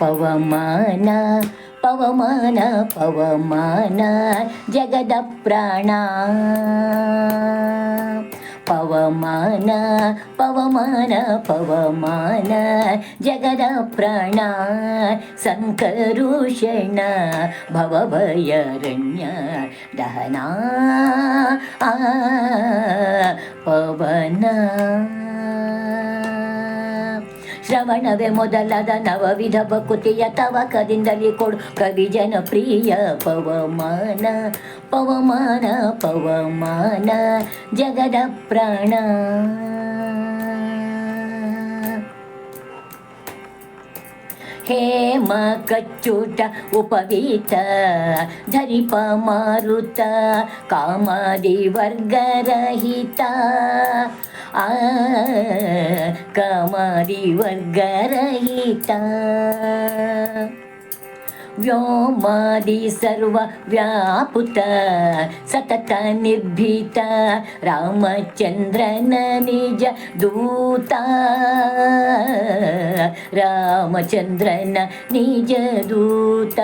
ಪವಮಾನ ಪವಮಾನ ಪವಮಾನ ಜಗದ ಪ್ರಾಣ ಪವಮಾನ ಪವಮಾನ ಪವಮಾನ ಜಗದ ಪ್ರಾಣ ಸಂಕರುಷಣ ಭವಭಯರಣ್ಯ ದಹನ ಆ ಪವನ ಶ್ರವಣವೇ ಮೊದಲಾದ ನವವಿಧ ಬಕುತಿಯ ತವಕದಿಂದಲೇ ಕೊಡು. ಕವಿ ಜನಪ್ರಿಯ ಪವಮಾನ ಪವಮಾನ ಪವಮಾನ ಜಗದ ಪ್ರಾಣ. ಹೇಮ ಕಚ್ಚುಟ ಉಪವೀತ ಧರಿಪ ಮಾರುತ ಕಾಮಾದಿ ವರ್ಗರಹಿತ ಆ ಕಾಮಾದಿ ವರ್ಗರಹಿತ ವ್ಯೋಮಾದಿ ಸರ್ವ ವ್ಯಾಪುತ ಸತತ ನಿರ್ಭೀತ ರಾಮಚಂದ್ರನ ನಿಜ ದೂತ ರಾಮಚಂದ್ರನ ನಿಜ ದೂತ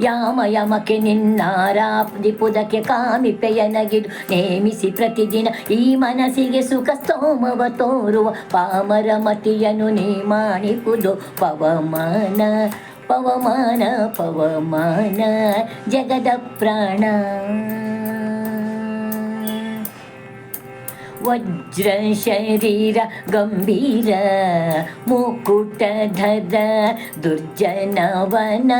ಯಾಮ ಯಮಕ್ಕೆ ನಿನ್ನಾರಾಧಿಪುದಕ್ಕೆ ಕಾಮಿಪೆಯನಗಿದು ನೇಮಿಸಿ ಪ್ರತಿದಿನ ಈ ಮನಸ್ಸಿಗೆ ಸುಖ ಸ್ತೋಮವ ತೋರುವ ಪಾಮರ ಮತಿಯನು ನೀ ಮಾಡಿಪುದು ಪವಮಾನ ಪವಮಾನ ಪವಮಾನ ಜಗದ ಪ್ರಾಣ ವಜ್ರ ಶರೀರ ಗಂಭೀರ ಮುಕುಟಧರ ದುರ್ಜನವನ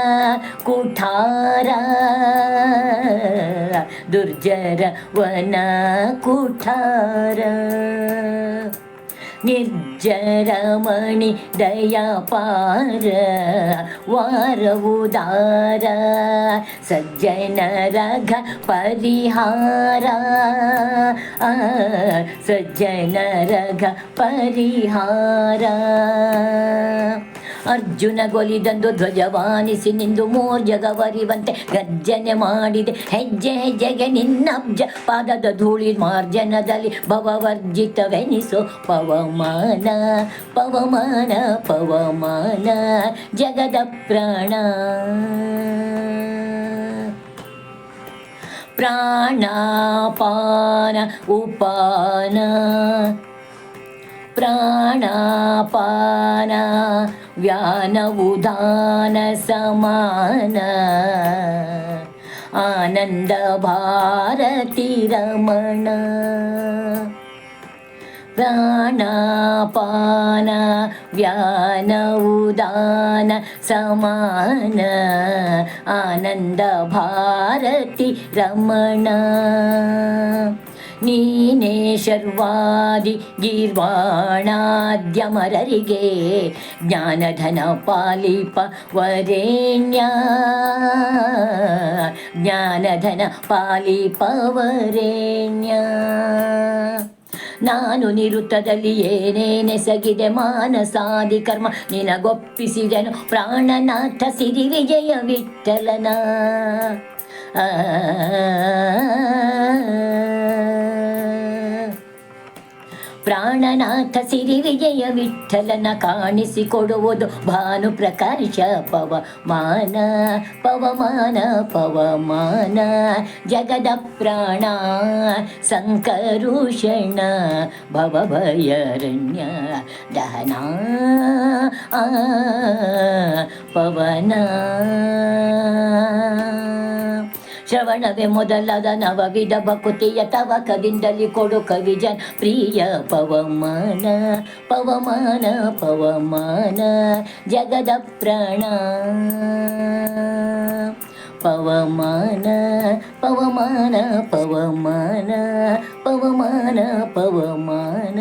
ಕುಠಾರ ದುರ್ಜರ ವನ ಕುಠಾರ ನಿರ್ಜರಮಣಿ ದಯಾಪಾರ ವಾರವುದಾರ ಸಜ್ಜನ ರಘ ಪರಿಹಾರ ಆ, ಸಜ್ಜನ ರಘ ಪರಿಹಾರ ಅರ್ಜುನ ಗೊಲಿದಂದು ಧ್ವಜವಾನಿಸಿ ನಿಂದು ಮೂರ್ಜಗವರಿವಂತೆ ಗರ್ಜನೆ ಮಾಡಿದೆ. ಹೆಜ್ಜೆ ಹೆಜ್ಜೆಗೆ ನಿನ್ನಬ್ಜ ಪಾದದ ಧೂಳಿ ಮಾರ್ಜನದಲ್ಲಿ ಭವವರ್ಜಿತವೆನಿಸು. ಪವಮಾನ ಪವಮಾನ ಪವಮಾನ, ಜಗದ ಪ್ರಾಣ. ಪ್ರಾಣಾಪಾನ, ಉಪಾನ. ಪ್ರಾಣಾಪಾನ व्यान उदान समान आनंद व्यानवुदानसमान आनन्दभारतिरमण। प्राणापान उदान समान भारती रमण ನೀನೇ ಶರ್ವಾದಿ ಗೀರ್ವಾಣಾದ್ಯಮರರಿಗೆ ಜ್ಞಾನಧನ ಪಾಲಿಪ ವರೇಣ್ಯ. ಜ್ಞಾನಧನ ಪಾಲಿಪ ವರೇಣ್ಯ. ನಾನು ನಿರುತ್ತದಲ್ಲಿ ಏನೇನೆಸಗಿದೆ ಮಾನಸಾದಿ ಕರ್ಮ ನಿನಗೊಪ್ಪಿಸಿದೆನು ಪ್ರಾಣನಾಥ ಸಿರಿ ವಿಜಯ ವಿಠಲನ ಪ್ರಾಣನಾಥ ಸಿರಿ ವಿಜಯ ವಿಠಲನ ಕಾಣಿಸಿಕೊಡುವುದು ಭಾನು ಪ್ರಕಾಶ ಪವಮಾನ ಪವಮಾನ ಪವಮಾನ ಜಗದ ಪ್ರಾಣ ಸಂಕರುಷಣ ಭವಭಯರಣ್ಯ ದಹನ ಆ ಪವನ ಶ್ರವಣವೇ ಮೊದಲಾದ ನವವಿಧ ಭಕುತಿಯ ತವಕದಿಂದಲಿ ಕೊಡು ಕವಿಜನ್. ಪ್ರಿಯ ಪವಮಾನ ಪವಮಾನ ಪವಮಾನ, ಜಗದ ಪ್ರಾಣ. ಪವಮಾನ ಪವಮಾನ ಪವಮಾನ ಪವಮಾನ ಪವಮಾನ.